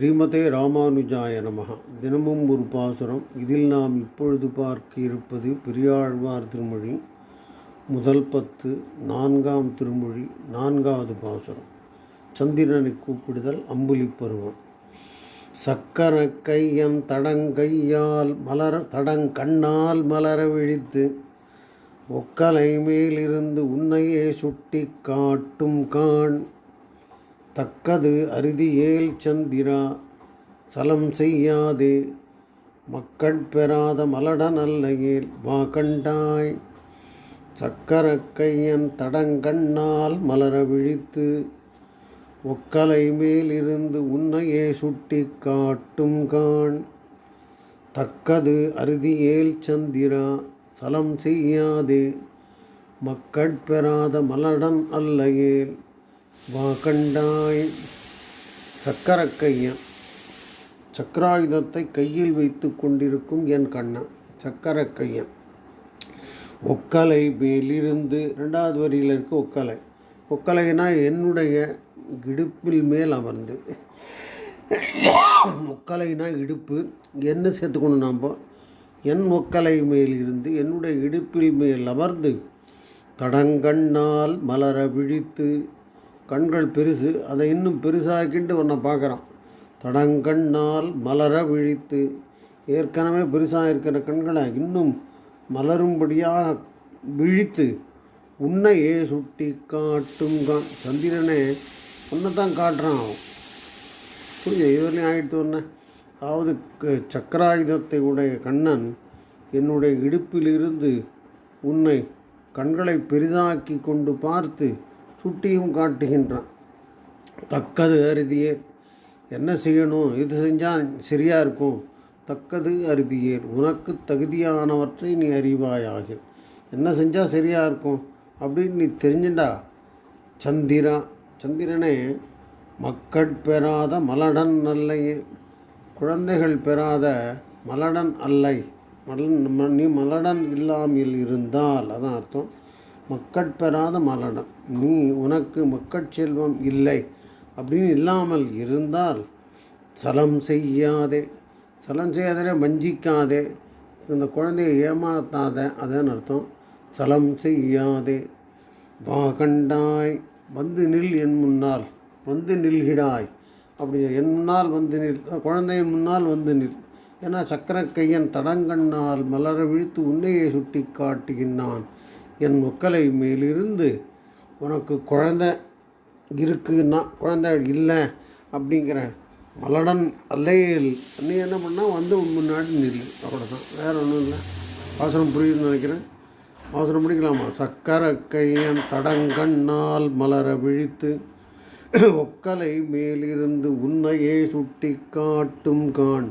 ஸ்ரீமதே ராமானுஜாய நமகா தினமும் ஒரு பாசுரம். இதில் நாம் இப்பொழுது பார்க்க இருப்பது பெரியாழ்வார் திருமொழி முதல் பத்து நான்காம் திருமொழி நான்காவது பாசுரம். சந்திரனை கூப்பிடுதல் அம்புலி பருவம். சக்கர கையன் தடங்கையால் மலர தடங்கண்ணால் மலர விழித்து ஒக்கலை மேலிருந்து உன்னையே சுட்டி காட்டும் காண். தக்கது அறுதியேல் சந்திரா சலம் செய்யாதே. மக்கட் பெறாத மலட நல்லையேல் வா கண்டாய். சக்கர கையன் தடங்கண்ணால் மலர விழித்து ஒக்கலை மேலிருந்து உன்னையே சுட்டி காட்டும் காண். தக்கது அறுதியேல் சந்திரா சலம் செய்யாதே. மக்கட் பெறாத மலடன் அல்லையேல் வாகண்டாய் சக்கரக்கையன். சக்கராயுதத்தை கையில் வைத்து கொண்டிருக்கும் என் கண்ணன் சக்கரக்கையன். ஒக்கலை மேலிருந்து ரெண்டாவது வரியில் இருக்க ஒக்கலை. ஒக்கலைனா என்னுடைய இடுப்பில் மேல் அமர்ந்து. ஒக்கலைனா இடுப்பு. என்ன சேர்த்துக்கணும் நாம்? என் ஒக்கலை மேல் இருந்து என்னுடைய இடுப்பில் மேல் அமர்ந்து. தடங்கண்ணால் மலர விழித்து கண்கள் பெருசு அதை இன்னும் பெருசாக்கிட்டு ஒன்றை பார்க்குறான். தடங்கண்ணால் மலர விழித்து ஏற்கனவே பெருசாக இருக்கிற கண்களை இன்னும் மலரும்படியாக விழித்து உன்னையே சுட்டி காட்டும் கான் சந்திரனே உன்னை தான் காட்டுறான் அவன். புரிஞ்ச இதுவரையும் ஆகிட்டு ஒன்று அதாவது க- சக்கராயுதத்தை உடைய கண்ணன் என்னுடைய இடுப்பிலிருந்து உன்னை கண்களை பெரிதாக்கி கொண்டு பார்த்து சுட்டியும் காட்டுகின்றான். தக்கது அறுதியேர் என்ன செய்யணும்? இது செஞ்சால் சரியாக இருக்கும். தக்கது அறுதியேர் உனக்கு தகுதியானவற்றை நீ அறிவாயாக. என்ன செஞ்சால் சரியாக இருக்கும்? அப்படின்னு நீ தெரிஞ்சுண்டா. சந்திரா சந்திரனே மக்கள் பெறாத மலடன் அல்லையே குழந்தைகள் பெறாத மலடன் அல்லை. மலன் ம- நீ மலடன் இல்லாமல் இருந்தால் அதான் அர்த்தம். மக்கட்பெறாத மலடம் நீ உனக்கு மக்கட் செல்வம் இல்லை. அப்படின்னு இல்லாமல் இருந்தால் சலம் செய்யாதே. சலம் செய்யாதே வஞ்சிக்காதே. இந்த குழந்தையை ஏமாத்தாத அதான் அர்த்தம். சலம் செய்யாதே. வா கண்டாய் வந்து நில் என் முன்னால். வந்து நில்கிடாய் அப்படி என் முன்னால் வந்து நில் குழந்தையின் முன்னால் வந்து நில். ஏன்னா சக்கரக்கையன் தடங்கண்ணால் மலர விழித்து உன்னையே சுட்டி காட்டுகின்றான். என் மக்களை மேலிருந்து உனக்கு குழந்தை இருக்குன்னா குழந்தை இல்லை அப்படிங்கிற மலடன் அல்லையில் நீ என்ன பண்ணால் வந்து முன்னாடி நில் அவ்வளோதான் வேறு ஒன்றும் இல்லை. அவசரம் புரியுதுன்னு நினைக்கிறேன். அவசரம் பிடிக்கலாமா சக்கர கையன் தடங்கண்ணால் மலர விழித்து ஒக்கலை மேலிருந்து உன்னையே சுட்டி காட்டும் காண்.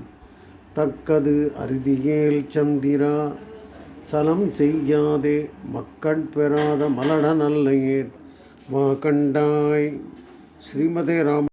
தக்கது அரிதியேல் சந்திரா சலம் செய்யாதே மக்கள் பெறாத மலட நல்லையேர். வா கண்டாய் ஸ்ரீமதே ராம